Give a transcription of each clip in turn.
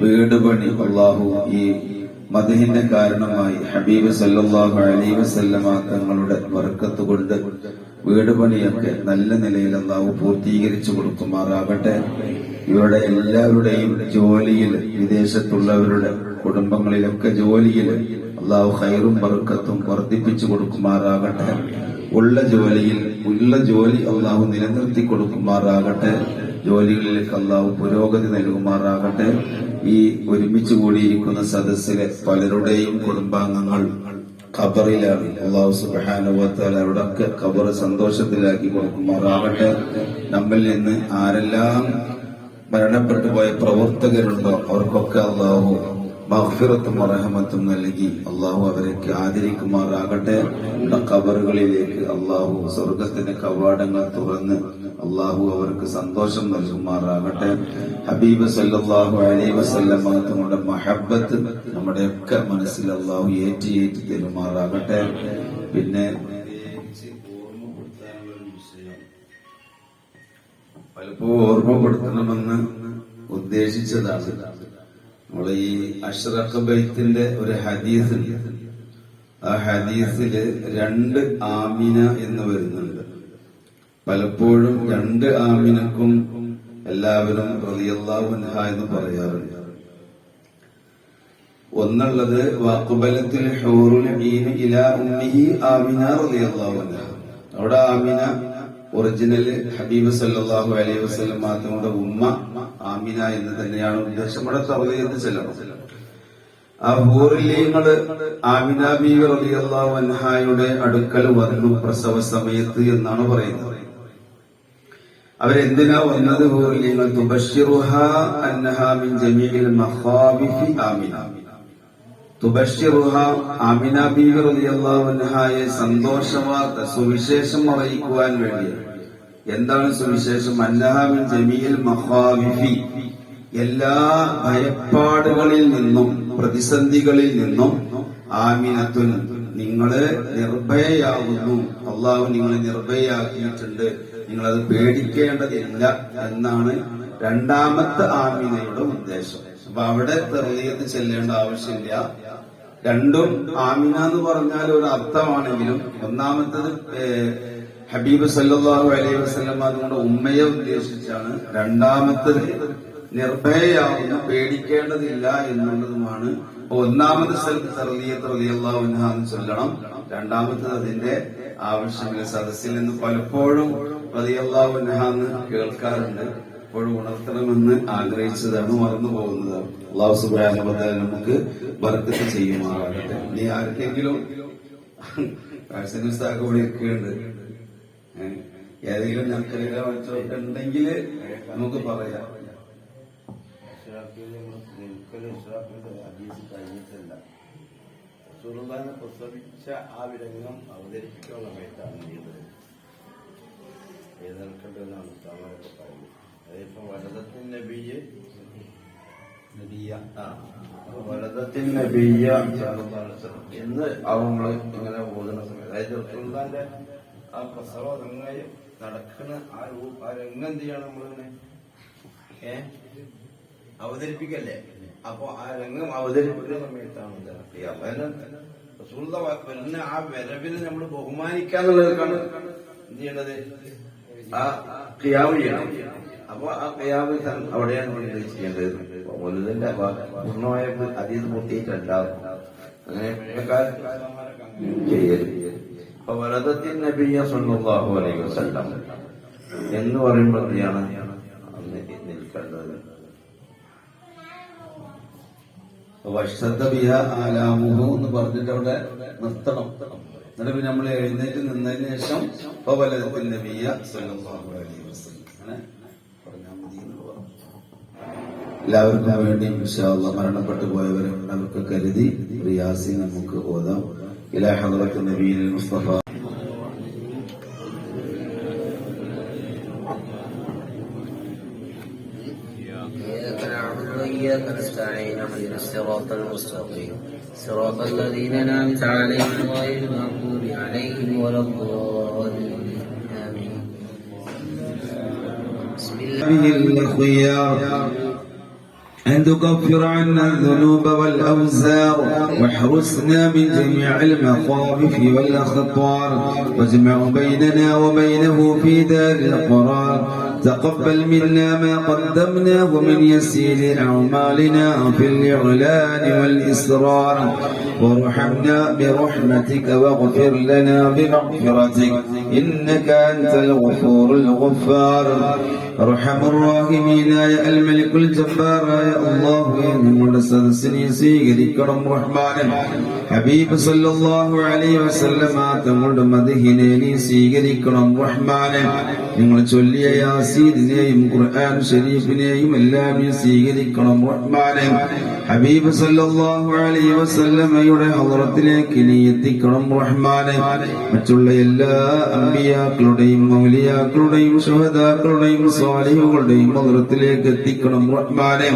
വീട് പണി അള്ളാഹു ഈ മതിഹിന്റെ കാരണമായി ഹബീബ് സല്ലാഹു അലൈഹി വസല്ലമ തങ്ങളുടെ വർക്കത്ത് കൊണ്ട് വീട് പണിയൊക്കെ നല്ല നിലയിൽ അള്ളാഹു പൂർത്തീകരിച്ചു കൊടുക്കുമാറാകട്ടെ. ഇവരുടെ എല്ലാവരുടെയും ജോലിയിൽ വിദേശത്തുള്ളവരുടെ കുടുംബങ്ങളിലൊക്കെ ജോലിയിൽ അള്ളാഹു ഹൈറും ബർക്കത്തും വർദ്ധിപ്പിച്ചു കൊടുക്കുമാറാകട്ടെ. ഉള്ള ജോലിയിൽ ഉള്ള ജോലി അള്ളാഹു നിലനിർത്തി കൊടുക്കുമാറാകട്ടെ. ജോലികളിലേക്ക് അള്ളാഹു പുരോഗതി നൽകുമാറാകട്ടെ. ഈ ഒരുമിച്ച് കൂടിയിരിക്കുന്ന സദസ്സിലെ പലരുടെയും കുടുംബാംഗങ്ങൾ ഖബറിലാണ്. അള്ളാഹു സുബാനുഭവത്താൽ അവിടൊക്കെ ഖബർ സന്തോഷത്തിലാക്കി കൊടുക്കുമാറാകട്ടെ. നമ്മിൽ നിന്ന് ആരെല്ലാം മരണപ്പെട്ടു പോയ പ്രവർത്തകരുണ്ടോ അവർക്കൊക്കെ അള്ളാഹു മഹ്ഫിറത്തും അറഹമത്തും നൽകി അള്ളാഹു അവരൊക്കെ ആദരിക്കുമാറാകട്ടെ. കബറുകളിലേക്ക് അള്ളാഹു സ്വർഗത്തിന്റെ കവാടങ്ങൾ തുറന്ന് അള്ളാഹു അവർക്ക് സന്തോഷം നൽകുമാറാകട്ടെ. ഹബീബ് സല്ലാഹു അലൈഹി വസല്ലമ തങ്ങളുടെ മഹബത്ത് നമ്മുടെയൊക്കെ മനസ്സിൽ അള്ളാഹു ഏറ്റി ഏറ്റി തരുമാറാകട്ടെ. പിന്നെ പലപ്പോഴും ഓർമ്മപ്പെടുത്തണമെന്ന് ഉദ്ദേശിച്ചതാണ്. നമ്മളെ ഈ അഷ്റഖ് ബൈത്തിന്റെ ഒരു ഹദീസ് ആ ഹദീസിൽ രണ്ട് ആമിന എന്ന് വരുന്നുണ്ട്. പലപ്പോഴും രണ്ട് ആമിനക്കും എല്ലാവരും റളിയല്ലാഹുൻഹ എന്ന് പറയാറുണ്ട്. ഒന്നുള്ളത് ഉമ്മിഹി ആമിന റളിയല്ലാഹു അൻഹ. അവിടെ ആമിന ഒറിജിനൽ ഹബീബ് സല്ലല്ലാഹു അലൈഹി വസല്ലം മാത്രമുടെ ഉമ്മ ആമിന എന്ന് തന്നെയാണ് ഉദ്ദേശം. ഇവിടെ തവലയെന്ന് ചെല്ലണം. ആ ഹൂറിലീങ്ങൾ ആമിന ബീവി അൻഹായുടെ അടുക്കൽ വന്നു പ്രസവ സമയത്ത് എന്നാണ് പറയുന്നത്. അവരെന്തിനാ വന്നത് ഹൂറിലീങ്ങൾ തുബഷിറുഹ അന്നഹ മിൻ ജമീഇൽ മഖാബിഫി ആമിന. തുബശ്ശിറുഹ ആമിന ബീവി അൻഹായെ സന്തോഷവാർത്ത സുവിശേഷം അറിയിക്കുവാൻ വേണ്ടി എന്താണ് സുവിശേഷം? അന്നഹ ജമീൽ മഹാവിഫി എല്ലാ ഭയപ്പാടുകളിൽ നിന്നും പ്രതിസന്ധികളിൽ നിന്നും ആമിനത്തുൻ നിങ്ങൾ നിർഭയയാകുന്നു. അള്ളാഹു നിങ്ങളെ നിർഭയയാക്കിയിട്ടുണ്ട്. അത് പേടിക്കേണ്ടതില്ല എന്നാണ് രണ്ടാമത്തെ ആമിനയുടെ ഉദ്ദേശം. അപ്പൊ അവിടെ തെറിയത്ത് ചെല്ലേണ്ട ആവശ്യമില്ല. രണ്ടും ആമിന എന്ന് പറഞ്ഞാൽ ഒരു അർത്ഥമാണെങ്കിലും ഒന്നാമത്തത് ഹബീബ് സല്ലാഹു അലൈഹി വസല്ലം അതുകൊണ്ട് ഉമ്മയെ ഉദ്ദേശിച്ചാണ് രണ്ടാമത്തത് നിർഭയയാവുന്ന പേടിക്കേണ്ടതില്ല എന്നുള്ളതുമാണ്. ഒന്നാമത് സ്ഥലത്ത് ചൊല്ലണം. രണ്ടാമത്തത് അതിന്റെ ആവശ്യമില്ല സദസ്സിൽ നിന്ന് പലപ്പോഴും റളിയല്ലാഹു അൻഹ കേൾക്കാറുണ്ട്. എപ്പോഴും ഉണർത്തണമെന്ന് ആഗ്രഹിച്ചതാണ് മറന്നു പോകുന്നത്. അള്ളാഹു തആല നമുക്ക് ബർക്കത്ത് ചെയ്യുമാറാകട്ടെ. നീ ആർക്കെങ്കിലും ഏഹ് ഏതെങ്കിലും മറ്റൊക്കെ ഉണ്ടെങ്കിൽ നമുക്ക് പറയാം. കഴിഞ്ഞിട്ടില്ല പ്രസവിച്ച ആ വിരംഗം അവതരിപ്പിക്കുന്ന സമയത്താണ് ചെയ്തത് എഴുന്നേൽക്കേണ്ടതെന്നാണ് ഉസ്താമാരൊക്കെ പറയുന്നത്. അതിപ്പോ വലതത്തിൻ നബിയെ വലതത്തിൻ എന്ന് അവങ്ങൾ ഇങ്ങനെ ഓതുന്ന സമയത്ത്. അതായത് റസൂലുള്ളാഹിന്റെ ആ പ്രസവ രംഗം നടക്കുന്ന ആ രൂ- ആ രംഗം എന്ത് ചെയ്യണം നമ്മളിങ്ങനെ ഏ? അവതരിപ്പിക്കല്ലേ? അപ്പൊ ആ രംഗം അവതരിപ്പിക്കുന്ന സമയത്താണ് പിന്നെ വരുന്ന ആ വരവിനെ നമ്മൾ ബഹുമാനിക്കാന്നുള്ളതാണ് എന്ത് ചെയ്യേണ്ടത്? ആ ക്രിയാവ് ചെയ്യണം. അപ്പൊ ആ ക്രിയാവ് അവിടെയാണ് നമ്മൾ ചെയ്യേണ്ടത്. വലുതിന്റെ പൂർണമായ അതീത് പൂർത്തിയിട്ടുണ്ടാവും അങ്ങനെ ചെയ്യരുത്. എന്ന് പറയുമ്പോൾ അന്ന് നിൽക്കേണ്ടത്. വഷത്ത ബിഹ ആലാമുഹു എന്ന് പറഞ്ഞിട്ട് അവിടെ നിർത്തണം. എന്നിട്ട് പിന്നെ നമ്മൾ എഴുന്നേറ്റ് നിന്നതിന് ശേഷം മതി എന്ന് എല്ലാവർക്കും വേണ്ടി മരണപ്പെട്ടു പോയവരും നമുക്ക് കരുതി റിയാസി നമുക്ക് ഓതാം. إلى حضرة النبي المصطفى. إياك نعبد وإياك نستعين اهدنا الصراط المستقيم. صراط الذين أنعمت عليهم غير المغضوب عليهم ولا الضالين. آمين. بسم الله. الخيار أن تكفر عنا الذنوب والأوزار واحرسنا من جميع المخاوف والأخطار واجمع بيننا وبينه في دار القرار تقبل منا ما قدمناه من يسير أعمالنا في الإعلان والإسرار وارحمنا برحمتك واغفر لنا بمغفرتك إنك أنت الغفور الغفار أرحم الراحمين يا الملك الجبار يا الله നിങ്ങളുടെ സദസ്സിനെ സ്വീകരിക്കണം റഹ്മാനെ ഹബീബ് സല്ലല്ലാഹു അലൈഹി വസല്ലമ തങ്ങളുടെ മദഹിനെ നീ സ്വീകരിക്കണം റഹ്മാനെ നിങ്ങൾ ചൊല്ലിയ യാസീദിനെയും ഖുർആൻ ഷരീഫിനെയും എല്ലാം നീ സ്വീകരിക്കണം. റഹ്മാനെ ഹബീബ് സല്ലല്ലാഹു അലൈഹി വസല്ലമയുടെ ഹളറത്തിലേക്ക് നീ എത്തിക്കണം റഹ്മാനെ. മറ്റുള്ള എല്ലാ അമ്പിയാക്കളുടെയും മൗലിയാക്കളുടെയും ശുഹദാക്കളുടെയും സ്വാലിഹുകളുടെയും ഹളറത്തിലേക്ക് എത്തിക്കണം റഹ്മാനെ.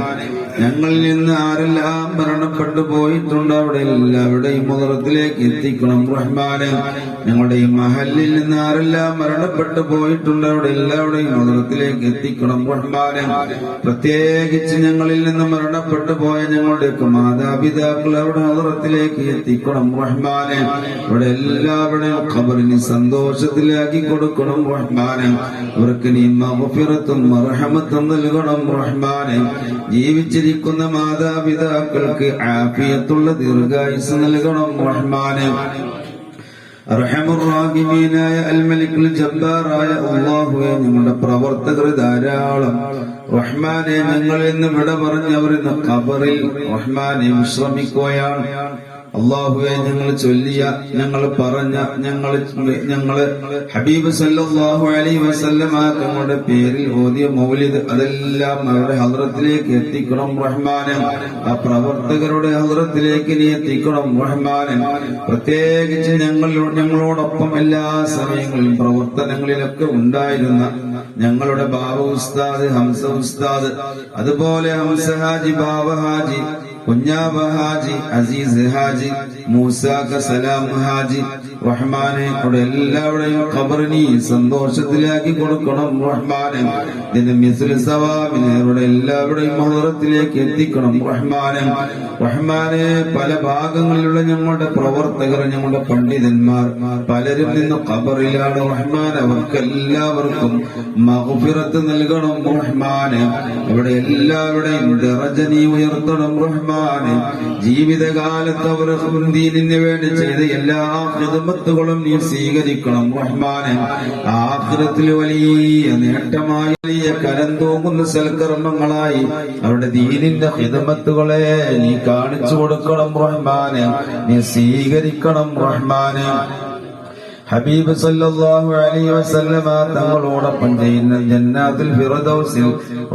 ഞങ്ങളിൽ നിന്ന് ആരെല്ലാം മരണപ്പെട്ടു പോയിട്ടുണ്ട് അവിടെ എല്ലാവരുടെയും മുതറത്തിലേക്ക് എത്തിക്കണം റഹ്മാനെ. ഞങ്ങളുടെ മഹലിൽ നിന്ന് ആരെല്ലാം മരണപ്പെട്ടു പോയിട്ടുണ്ട് അവിടെ എല്ലാവരുടെയും മുതറത്തിലേക്ക് എത്തിക്കണം. റഹ്മാനെ പ്രത്യേകിച്ച് ഞങ്ങളിൽ നിന്ന് മരണപ്പെട്ടു പോയ ഞങ്ങളുടെയൊക്കെ മാതാപിതാക്കൾ അവിടെ മുതറത്തിലേക്ക് എത്തിക്കണം. റഹ്മാനെ ഇവിടെ എല്ലാവരുടെയും ഖബറിന് സന്തോഷത്തിലാക്കി കൊടുക്കണം. റഹ്മാനെ അവർക്ക് നീ മഹഫിറത്തും മർഹമത്തും നൽകണം. റഹ്മാനെ ജീവിച്ചിരിക്കുന്ന മാതാപിതാക്കൾക്ക് ആഫിയത്തുള്ള ദീർഘായുസ് നൽകണം. റഹ്മാനെ അർഹമുറാഹിമീനായ അൽമലിക്കുൽ ജബ്ബാറായ അള്ളാഹുവെ ഞങ്ങളുടെ പ്രവർത്തകർ ധാരാളം. റഹ്മാനെ ഞങ്ങൾ എന്ന് വിട പറഞ്ഞവർ ഇന്ന് ഖബറിൽ. റഹ്മാനെ വിശ്രമിക്കുകയാണ്. അള്ളാഹുവെ ഞങ്ങൾ ചൊല്ലിയ ഞങ്ങൾ പറഞ്ഞ ഞങ്ങൾ ഞങ്ങൾ ഹബീബ് സല്ലാഹു അലൈഹി വസല്ലമ തങ്ങളുടെ പേരിൽ ഓതിയ മൗലിദ് അതെല്ലാം അവരുടെ ഹദ്രത്തിലേക്ക് എത്തിക്കണം റഹ്മാനൻ. ആ പ്രവർത്തകരുടെ ഹദ്രത്തിലേക്ക് നീ എത്തിക്കണം റഹ്മാനൻ. പ്രത്യേകിച്ച് ഞങ്ങൾ ഞങ്ങളോടൊപ്പം എല്ലാ സമയങ്ങളിലും പ്രവർത്തനങ്ങളിലൊക്കെ ഉണ്ടായിരുന്ന ഞങ്ങളുടെ ബാബ ഉസ്താദ് ഹംസ ഉസ്താദ് അതുപോലെ ഹംസ ഹാജി ബാബ ഹാജി കുഞ്ഞാബ ഹാജി അസീസ് ഹാജി മൂസാക്ക സലാം ഹാജി റഹ്മാനെ അവിടെ എല്ലാവരുടെയും ഖബറിനി സന്തോഷത്തിലാക്കി കൊടുക്കണം റഹ്മാനെ. ഇതിന്റെ മിസ്ൽ സവാബിനെ അവിടെ എല്ലാവരുടെയും മഹുറത്തിലേക്ക് എത്തിക്കണം റഹ്മാനെ. റഹ്മാനെ പല ഭാഗങ്ങളിലുള്ള ഞങ്ങളുടെ പ്രവർത്തകർ ഞങ്ങളുടെ പണ്ഡിതന്മാർ പലരും നിന്ന് ഖബറിലാണ് റഹ്മാൻ അവർക്ക് എല്ലാവർക്കും മഹുഫിറത്ത് നൽകണം റഹ്മാനെ. അവിടെ എല്ലാവരുടെയും ദറജനി ഉയർത്തണം ഉയർത്തണം റഹ്മാനെ ജീവിതകാലത്ത് അവർ ദീനിന് വേണ്ടി ചെയ്ത എല്ലാ ഹിദമത്തുകളും നീ സ്വീകരിക്കണം. റഹ്മാനെ ആഖിറത്തിൽ വലിയ നേട്ടമായി വലിയ കരം തൂങ്ങുന്ന സൽക്കർമ്മങ്ങളായി അവരുടെ ദീനിന്റെ ഹിതമത്തുകളെ നീ കാണിച്ചു കൊടുക്കണം റഹ്മാനെ നീ സ്വീകരിക്കണം റഹ്മാനെ. ഹബീബ് സല്ലല്ലാഹു അലൈഹി വസല്ലമ തങ്ങളോടൊപ്പം ചെയ്യുന്ന ജന്നാത്തുൽ ഫിർദൗസിൽ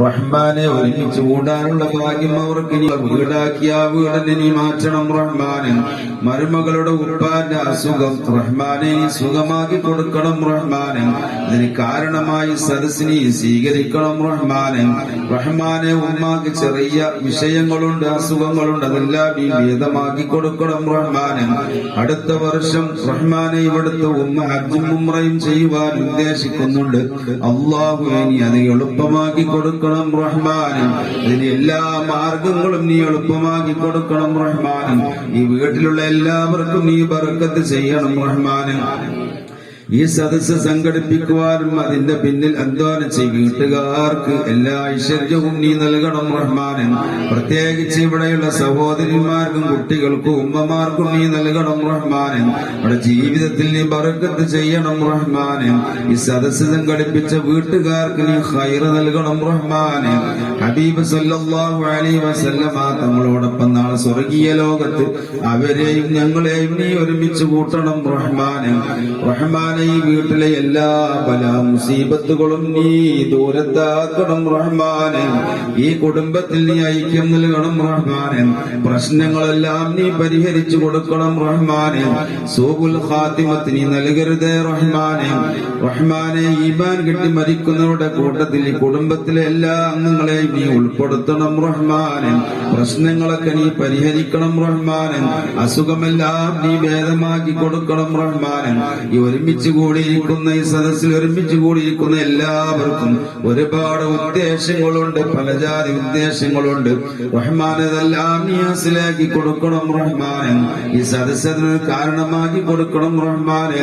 റഹ്മാനെ ഒരുമിച്ച് കൂടാനുള്ള ഭാഗ്യം അവർക്ക് വീടാക്കി ആ വീടിനെ മാറ്റണം റഹ്മാനെ. മരുമകളുടെ ഉപ്പാന്റെ അസുഖം റഹ്മാനെ സുഖമാക്കി കൊടുക്കണം റഹ്മാനെ. ഇതിന് കാരണമായി സദസ്സിനെ സ്വീകരിക്കണം റഹ്മാനെ. റഹ്മാനെ ഉമ്മാക്ക് ചെറിയ വിഷയങ്ങളുണ്ട് അസുഖങ്ങളുണ്ട്. അതെല്ലാം ഈ ഭേദമാക്കി കൊടുക്കണം റഹ്മാനെ. അടുത്ത വർഷം റഹ്മാനെ ഇവിടുത്തെ ഉമ്മ ഹജ്ജും ഉമ്രയും ചെയ്യുവാൻ ഉദ്ദേശിക്കുന്നുണ്ട്. അള്ളാഹു ഇനി അത് എളുപ്പമാക്കി കൊടുക്കണം റഹ്മാനെ. ഇതിന് എല്ലാ മാർഗങ്ങളും നീ എളുപ്പമാക്കി കൊടുക്കണം റഹ്മാനെ. ഈ വീട്ടിലുള്ള എല്ലാവർക്കും നീ ബർക്കത്ത് ചെയ്യണം റഹ്മാനെ. ഈ സദസ്സ് സംഘടിപ്പിക്കുവാനും അതിന്റെ പിന്നിൽ അധ്വാനം ചെയ്യും. വീട്ടുകാർക്ക് എല്ലാ ഐശ്വര്യവും നീ നൽകണം റഹ്മാനെ. പ്രത്യേകിച്ച് ഇവിടെയുള്ള സഹോദരിമാർക്കും കുട്ടികൾക്കും ഉമ്മമാർക്കും നീ നൽകണം റഹ്മാനെ. ഇവിടെ ജീവിതത്തിൽ നീ ബറക്കത്ത് ചെയ്യണം റഹ്മാനെ. ഈ സദസ്സ് സംഘടിപ്പിച്ച വീട്ടുകാർക്ക് നീ ഹൈർ നൽകണം റഹ്മാനെ. ഹബീബ് സല്ലല്ലാഹു അലൈഹി വസല്ലമ തങ്ങളോടൊപ്പം നാളെ സ്വർഗീയ ലോകത്ത് അവരെയും ഞങ്ങളെയും നീ ഒരുമിച്ച് കൂട്ടണം റഹ്മാനെ ഈ വീട്ടിലെ എല്ലാ പല മുസീബത്തുകളും നീ ദൂരത്താക്കണം റഹ്മാനെ ഈ കുടുംബത്തിൽ നീ ഐക്യം നൽകണം റഹ്മാനെ പ്രശ്നങ്ങളെല്ലാം നീ പരിഹരിച്ചു കൊടുക്കണം റഹ്മാനെ സൂബുൽ ഖാത്തിമത്ത് നീ നൽകരുതേ റഹ്മാനെ. റഹ്മാനെ ഈമാൻ കിട്ടി മരിക്കുന്നവരുടെ കൂട്ടത്തിൽ ഈ കുടുംബത്തിലെ എല്ലാ അംഗങ്ങളെയും നീ ഉൾപ്പെടുത്തണം റഹ്മാനെ. പ്രശ്നങ്ങളൊക്കെ നീ പരിഹരിക്കണം റഹ്മാനെ. അസുഖമെല്ലാം നീ ഭേദമാക്കി കൊടുക്കണം റഹ്മാനെ. ഈ ഒരുമിച്ച് കൂടിയിരിക്കുന്ന ഈ സദസ്സിൽ ഒരുമിച്ച് കൂടിയിരിക്കുന്ന എല്ലാവർക്കും ഒരുപാട് ഉദ്ദേശങ്ങളുണ്ട് പല ജാതി ഉദ്ദേശങ്ങളുണ്ട്. റഹ്മാനതെല്ലാം ഇതെല്ലാം നീ മനസ്സിലാക്കി കൊടുക്കണം റഹ്മാനെ. ഈ സദസ്സിന് കാരണമാക്കി കൊടുക്കണം റഹ്മാനെ.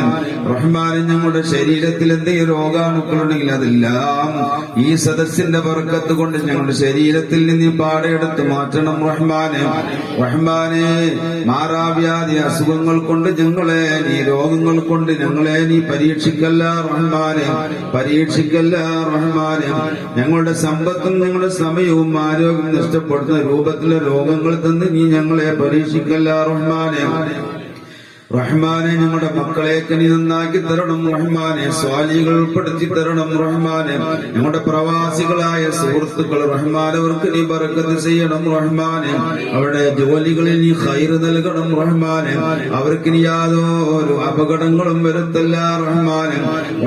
റഹ്മാനെ ഞങ്ങളുടെ ശരീരത്തിൽ എന്തെങ്കിലും രോഗാണുക്കളുണ്ടെങ്കിൽ അതെല്ലാം ഈ സദസ്സിന്റെ വർക്കത്ത് കൊണ്ട് ഞങ്ങളുടെ ശരീരത്തിൽ നിന്ന് പാടെടുത്ത് മാറ്റണം റഹ്മാനെ. റഹ്മാനെ മാറാവ്യാധി അസുഖങ്ങൾ കൊണ്ട് ഞങ്ങളെ നീ രോഗങ്ങൾ കൊണ്ട് ഞങ്ങളെ നീ പരീക്ഷിക്കല്ല റഹ്മാനെ. പരീക്ഷിക്കല്ല റഹ്മാനെ. ഞങ്ങളുടെ സമ്പത്തും ഞങ്ങളുടെ സമയവും ആരോഗ്യം നഷ്ടപ്പെടുന്ന രൂപത്തിലെ രോഗങ്ങൾ തന്ന് നീ ഞങ്ങളെ പരീക്ഷിക്കല്ല റഹ്മാനെ. റഹ്മാനെ ഞങ്ങളുടെ മക്കളെ കനി നന്നാക്കി തരണം. റഹ്മാനെ സ്വാലികൾ ഉൾപ്പെടുത്തി തരണം. റഹ്മാനെ ഞങ്ങളുടെ പ്രവാസികളായ സുഹൃത്തുക്കൾ റഹ്മാൻ അവർക്ക് നീ ബർക്കത്ത് ചെയ്യണം. റഹ്മാനെ അവരുടെ ജോലികളിൽ നീ ഹൈറ് നൽകണം. റഹ്മാനെ അവർക്ക് നീ യാതൊരു അപകടങ്ങളും വരുത്തല്ല. റഹ്മാനെ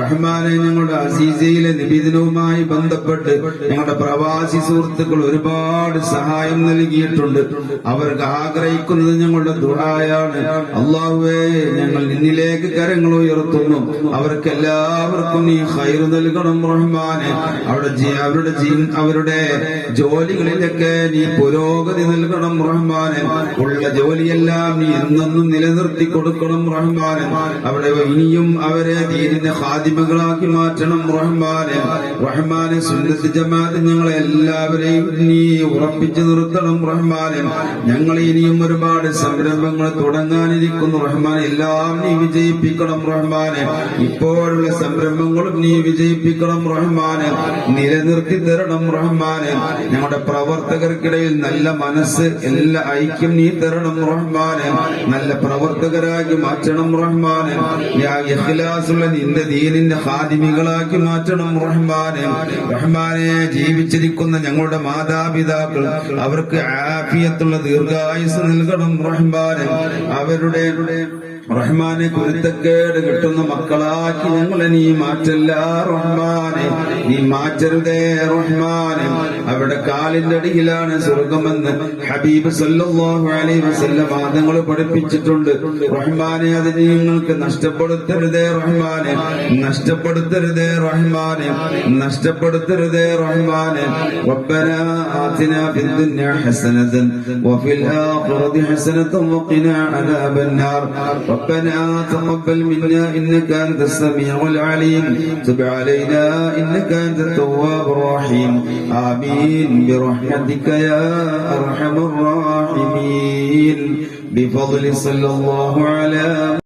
റഹ്മാനെ ഞങ്ങളുടെ അസീസയിലെ നിബിദിനവുമായി ബന്ധപ്പെട്ട് ഞങ്ങളുടെ പ്രവാസി സുഹൃത്തുക്കൾ ഒരുപാട് സഹായം നൽകിയിട്ടുണ്ട്. അവർക്ക് ആഗ്രഹിക്കുന്നത് ഞങ്ങളുടെ ദുആയാണ്. അള്ളാഹുവേ ഞങ്ങൾ നിന്നിലേക്ക് കരങ്ങൾ ഉയർത്തുന്നു. അവർക്ക് എല്ലാവർക്കും നീ ഹൈർ നൽകണം റഹ്മാനെ. അവരുടെ അവരുടെ അവരുടെ ജോലികളിലൊക്കെ നീ പുരോഗതി നൽകണം റഹ്മാനെ. ഉള്ള ജോലിയെല്ലാം നീ എന്നെന്നും നിലനിർത്തി കൊടുക്കണം റഹ്മാനെ. അവിടെ ഇനിയും അവരെ ദീനിന്റെ ഹാദിമകളാക്കി മാറ്റണം റഹ്മാനെ. റഹ്മാനെ സുന്നത്ത് ജമാഅത്ത് ഞങ്ങളെ എല്ലാവരെയും നീ ഉറപ്പിച്ചു നിർത്തണം റഹ്മാനെ. ഞങ്ങൾ ഇനിയും ഒരുപാട് സംരംഭങ്ങൾ തുടങ്ങാനിരിക്കുന്നു റഹ്മാൻ എല്ലാം നീ വിജയിപ്പിക്കണം റഹ്മാനെ. ഇപ്പോഴുള്ള സംരംഭങ്ങളും നീ വിജയിപ്പിക്കണം റഹ്മാനെ. നിലനിർത്തി തരണം റഹ്മാനെ. ഞങ്ങളുടെ പ്രവർത്തകർക്കിടയിൽ നല്ല മനസ്സ് എല്ലാ ഐക്യം നീ തരണം റഹ്മാനെ. നല്ല പ്രവർത്തകരാക്കി മാറ്റണം റഹ്മാനെ. ഇഖ്ലാസുള്ള നിന്റെ ദീനിന്റെ ഹാദിമികളാക്കി മാറ്റണം റഹ്മാനെ. റഹ്മാനെ ജീവിച്ചിരിക്കുന്ന ഞങ്ങളുടെ മാതാപിതാക്കൾ അവർക്ക് ആഫിയത്തുള്ള ദീർഘായുസ് നൽകണം റഹ്മാനെ. അവരുടെ റഹ്മാനെ കുരുത്തക്കേട് കിട്ടുന്ന മക്കളാക്കി ഞങ്ങളെ നീ മാറ്റല്ല റഹ്മാനെ നീ മാറ്റരുതേ റഹ്മാനെ അവിടെ കാലിന്റെ അടിയിലാണ് സ്വർഗമെന്ന് ഹബീബ് സല്ലല്ലാഹു അലൈഹി വസല്ലം വാദങ്ങൾ പഠിപ്പിച്ചിട്ടുണ്ട് റഹ്മാനെ അത് നിങ്ങൾക്ക് നഷ്ടപ്പെടുത്തരുതേ റഹ്മാനെ നഷ്ടപ്പെടുത്തരുതേ റഹ്മാനെ നഷ്ടപ്പെടുത്തരുതേ റഹ്മാനെ ربنا آتنا في الدنيا حسنة وفي الآخرة حسنة وقنا عذاب النار ربنا تقبل منا إنك أنت السميع العليم. تب علينا إنك أنت التواب الرحيم. آمين. برحمتك يا أرحم الراحمين. بفضل صلى الله على